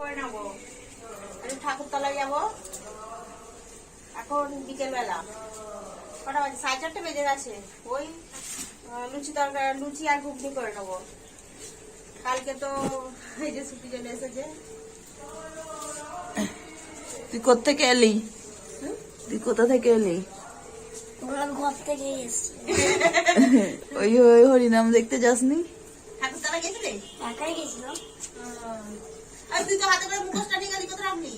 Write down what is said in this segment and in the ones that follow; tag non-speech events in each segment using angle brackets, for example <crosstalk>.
করে নেব। আমি ঠাকুরতলায় যাব। এখন বিকেলবেলা। কটা বাজে? সাড়ে চারটে বেজে গেছে। ওই লুচি তরকারি লুচি আর ঘুগনি করে নেব। কালকে তো এই যে ছুটি চলে এসেছে। তুই কোথেকে এলি? তুই কোথা থেকে এলি? ঘর থেকে ওই ওই হরিনাম দেখতে যাসনি? ঠাকুরতলা গেছিলে? একাই গেছিলাম। আর তুই তো হাতে করে মুখোশটা নিয়ে গেলি কোথায় রাখলি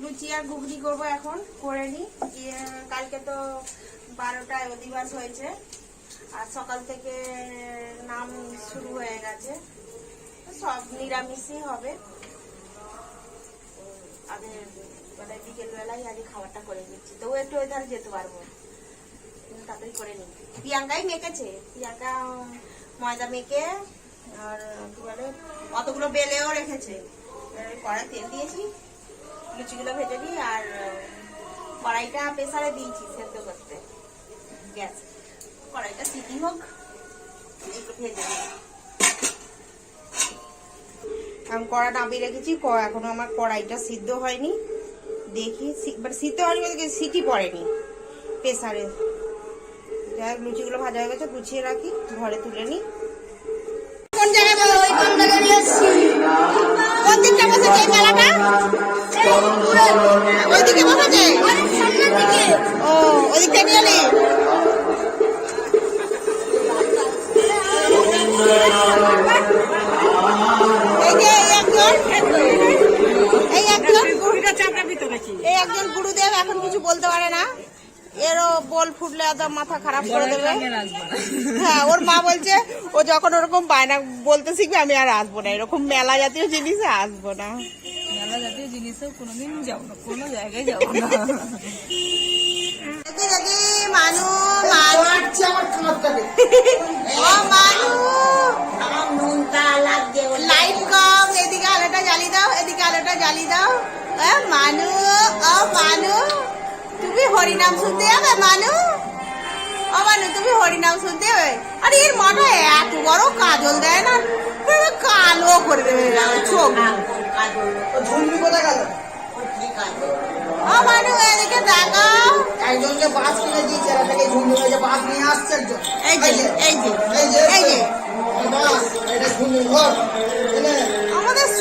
লুচি আর ঘুগনি করব এখন, করে নি। কালকে তো বারোটায় অধিবাস হয়েছে। আর সকাল থেকে নাম শুরু হয়ে গেছে। সব নিরামিষই হবে। আগে মানে বিকেল বেলায় আগে খাবারটা করে নিচ্ছি। তো একটু ওই ধারে যেতে পারব। তাড়াতাড়ি করে নিই। প্রিয়াঙ্কাই মেখেছে। প্রিয়াঙ্কা ময়দা মেখে আর, কি বলে, অতগুলো বেলেও রেখেছে। কড়াই তেল দিয়েছি, লুচিগুলো ভেজে দিই আর কড়াইটা প্রেসারে দিয়েছি সেদ্ধ করতে। গ্যাস কড়াইটা সিটি হোক, একটু ভেজে দিই আমি কড়া নামিয়ে রেখেছি এখনও আমার কড়াইটা সিদ্ধ হয়নি। দেখি মানে সিদ্ধ হয়নি বলতে সিটি পড়েনি। প্রেসারে। যাই হোক, লুচিগুলো ভাজা হয়ে গেছে গুছিয়ে রাখি ঘরে তুলে নিই। কোন জায়গায় বলো? ওই একজন গুরুদেব এখন কিছু বলতে পারে না। এরও বল ফুটলে এত মাথা খারাপ করে দেবে। হ্যাঁ ওর মা বলছে ও যখন ওরকম বায়না বলতে শিখবে আমি আর আসব না। এরকম মেলা জাতীয় জিনিসে আসব না। মেলা জাতীয় জিনিসে কোনোদিন যাব না কোনো জায়গায় যাব না। দেখি দেখি মানু মানু। লাইট কম এদিকে আলোটা জ্বালি দাও এদিকে আলোটা জ্বালি দাও। মানু ও মানু তুমি হরিনাম শুনতে যাবে মানু ও মানু তুমি হরিনাম শুনতে যাবে আরে এর মাথায় এত বড় কাজল দেয় না কালো করে দেবে চোখ ও মানু এদিকে দেখাও একজনকে বাস কিনে দিয়েছে এটাকে ঝুলবি হয়ে যে বাস নিয়ে আসছে একজন এই যে এই যে এই যে এই যে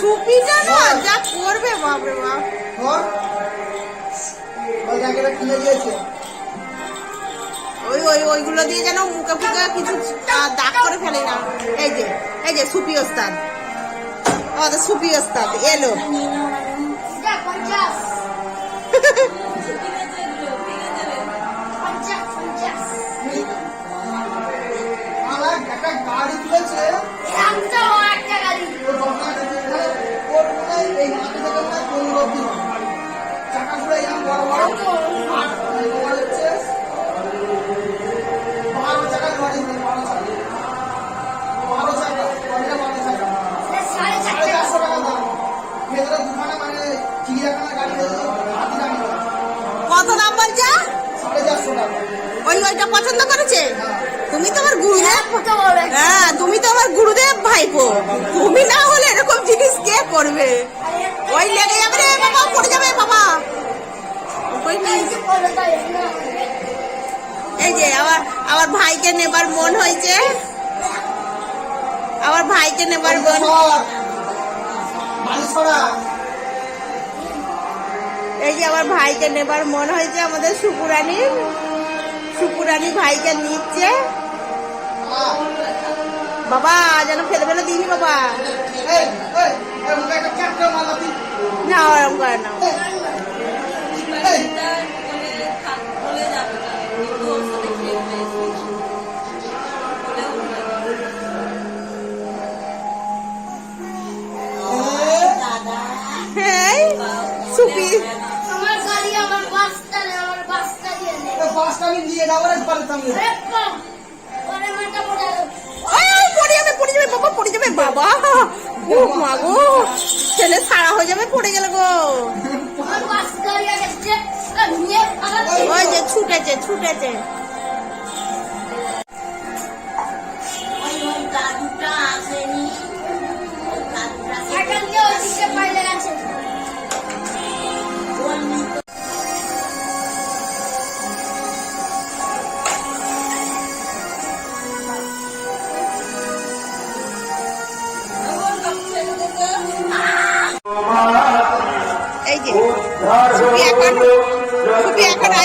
এই বাস এটা ঝুলবি ঘর এনে আমাদের সুপিটা না যা করবে বাপরে বাপ। দিয়েছে? ওই ওই ওইগুলো দিয়ে যেন মুখে ফুকে কিছু দাগ করে ফেলে না। এই যে এই যে সুপি ওস্তাদ। আমাদের সুপি ওস্তাদ এলো। ভাইকে নেবার মন হয়েছে? আমার ভাইকে নেবার মন এই যে আমার ভাইকে নেবার মন হয়েছে আমাদের সুপুরানির সুপুরানি ভাইকে নিচ্ছে। বাবা যেন ফেলে ফেলে দিনি বাবা। নিয়ে যাব পড়ে পড়ে বাবা পড়ে যাবে বাবা। ও মা গো ছেলে সারা হয়ে যাবে পড়ে গেলে গো। বাস ছুটেছে আছে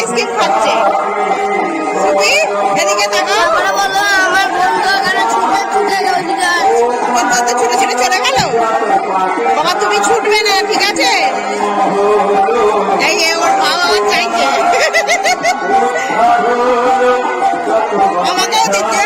আইসক্রিম খাচ্ছে। সুপি এদিকে তাকা আমরা বলল আমার বন্ধু এখানে ছুটে ছুটে ওদিকে তোর বন্ধু ছুটে ছুটে চলে গেল? বাবা তুমি ছুটবে না ঠিক আছে? এই ওর বাবা চাইছে আমাকেও দিতে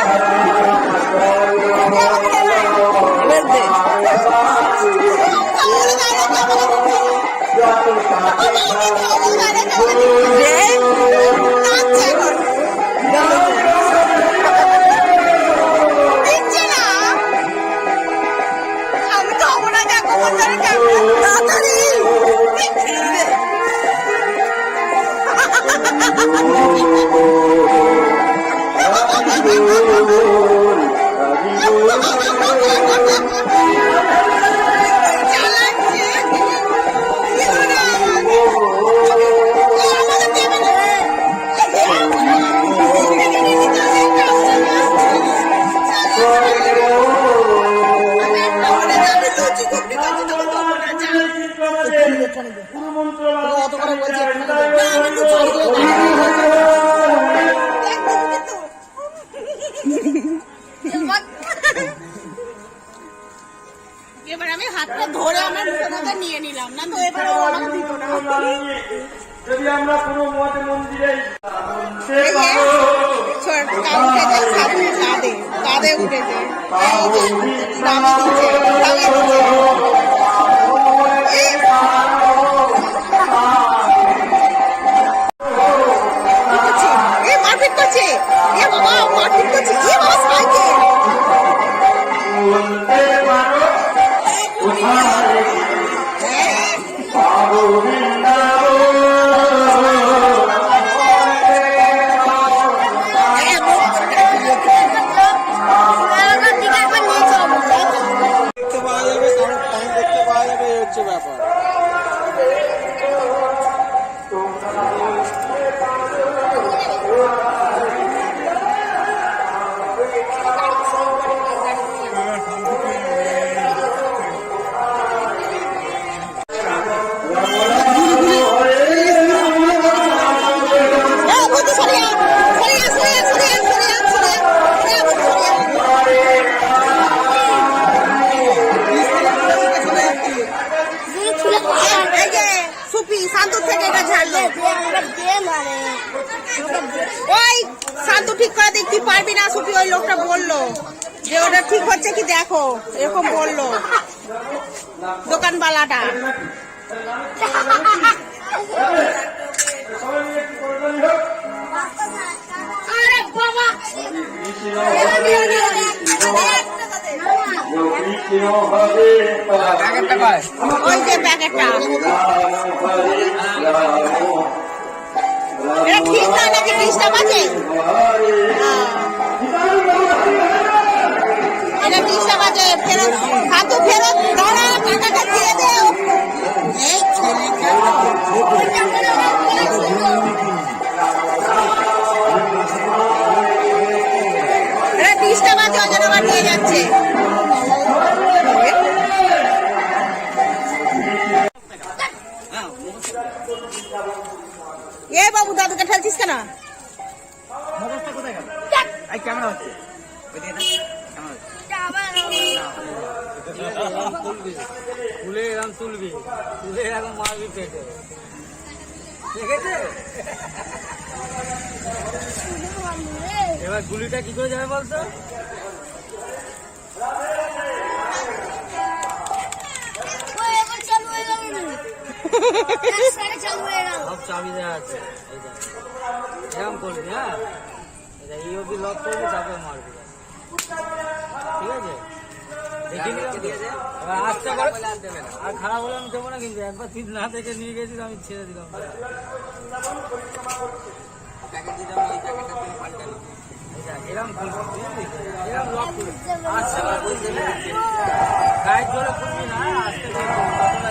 নিলাম না তো এবারে ও দিত না। যদি আমরা কোনো মঠ মন্দিরে এই যে, ছোট কাউকে সাধু কাঁদে কাঁদে উঠেছে। দামি দিচ্ছে। এই শান্তু ঠিক করে দেখতে পারবি না সুপি ওই লোকটা বলল যে ওটা ঠিক হচ্ছে কি দেখো এরকম বলল দোকানওয়ালাটা আরে বাবা! ওই যে প্যাকেটটা। ঠিক না নাকি দাদুকে ঠেলছিস কেন তুলে এরকম তুলবি তুলে এরকম মারবি পেটে। এবার গুলিটা কি করে যাবে বলতো? সব চাবি দেওয়া আছে এরকম করবি হ্যাঁ এই অবধি লক করবি তারপরে মারবি ঠিক আছে আর খারাপ হলে আমি দেবো না কিন্তু একবার তুই না দেখে নিয়ে গেছিস আমি ছেড়ে দিলাম এরকম এরকম লক করবি আস্তে আচ্ছা, হ্যাঁ? গায়ের জোরে করবি না আস্তে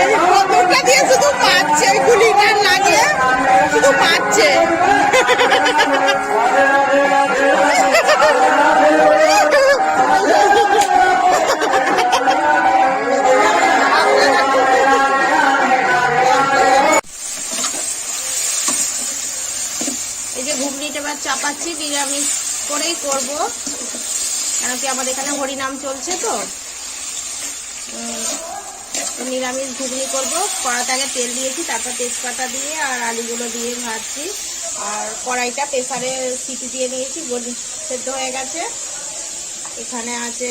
এই যে কতটা দিয়ে শুধু মারছে ওই গুলিটা লাগিয়ে শুধু মারছে। <laughs> <laughs> এবার নিরামিষ করেই করব। কেন কি আমাদের এখানে হরিনাম চলছে তো? নিরামিষ ঘুগনি করব। কড়াতে আগে তেল দিয়েছি, তারপর তেজপাতা দিয়ে আর আলুগুলো দিয়ে ভাজছি। আর কড়াইটা প্রেসারে সিটি দিয়ে নিয়েছি সেদ্ধ হয়ে গেছে। এখানে আছে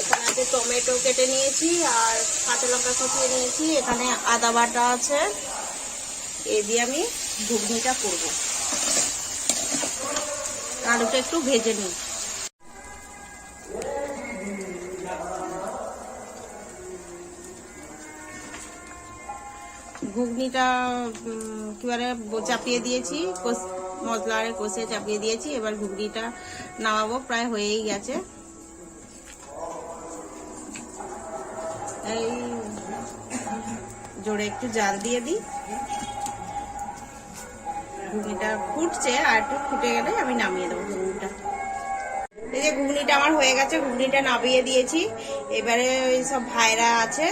এখানে আছে টমেটো কেটে নিয়েছি আর কাঁচা লঙ্কা কুচিয়ে নিয়েছি। এখানে আদা বাটা আছে। এ দিয়ে আমি ঘুগনিটা করব। আলুটা একটু ভেজে নিই। ঘুগনিটা উম, একেবারে ব- চাপিয়ে দিয়েছি মশলা আরে কষে চাপিয়ে দিয়েছি এবার ঘুগনিটা নামাবো প্রায় হয়েই গেছে। এই জোরে একটু জাল দিয়ে দিই। ঘুগনিটা ফুটছে আর একটু ফুটে গেলে আমি নামিয়ে দেবো ঘুগনিটা। এই যে ঘুগনিটা আমার হয়ে গেছে, ঘুগনিটা নামিয়ে দিয়েছি। এবারে ওই সব ভাইরা আছে,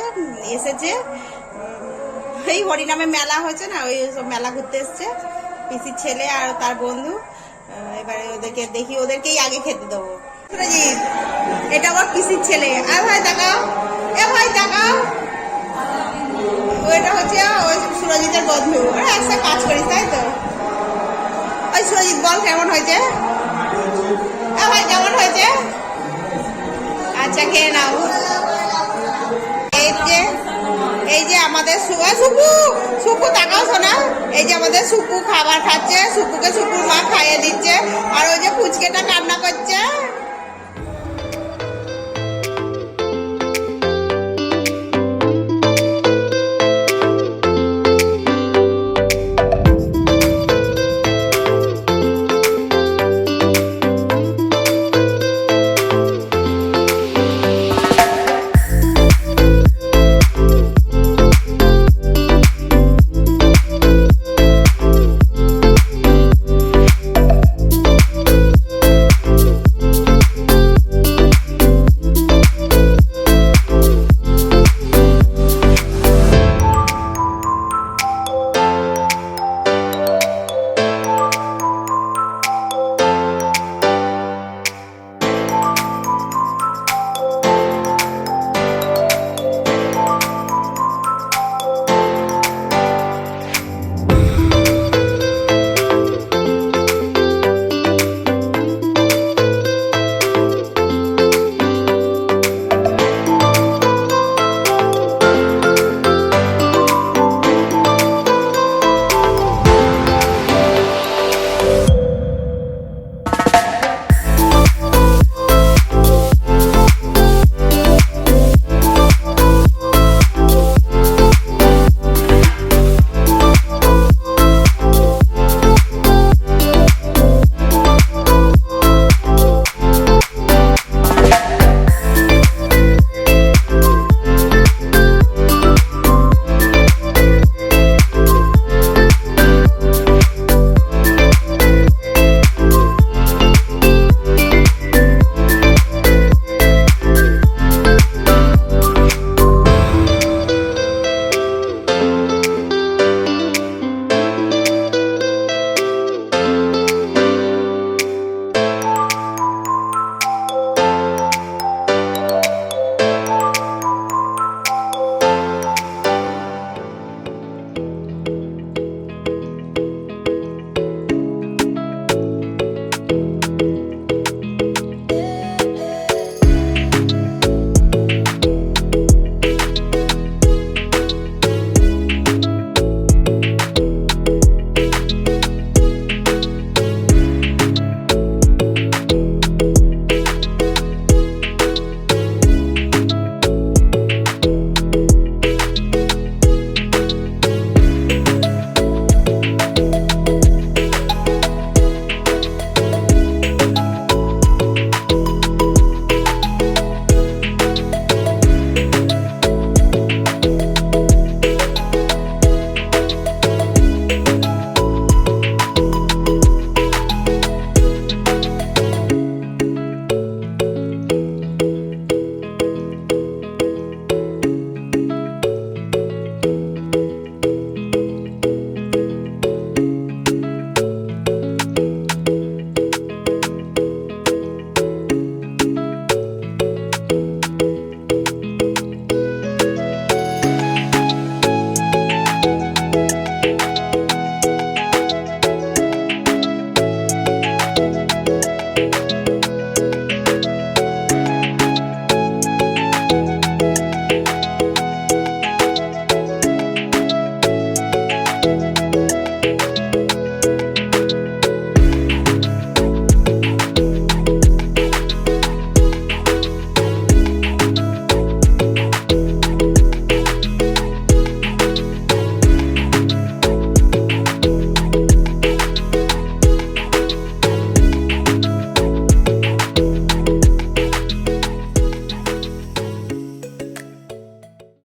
এসেছে। এই হরিনামে মেলা হয়েছে না, ওই সব মেলা ঘুরতে এসছে। পিসির ছেলে আর তার বন্ধু। এবারে ওদেরকে দেখি, ওদেরকেই আগে খেতে দেবো। এটা আমার পিসির ছেলে। আর ভাই তাকাও, এ ভাই তাকাও। ওইটা হচ্ছে ওই সুরজিতের বন্ধু। ওরা একসাথে কাজ করিস, তাই তো? সুরজিৎ বল কেমন হয়েছে? ভাই কেমন হয়েছে? আচ্ছা খেয়ে নাও। এই যে এই যে আমাদের সু- এ, সুপু সুপু তাকাও শোনা এই যে আমাদের সুপু খাবার খাচ্ছে সুপুকে সুপুর মা খাইয়ে দিচ্ছে আর ওই যে ফুচকেটা কান্না করছে।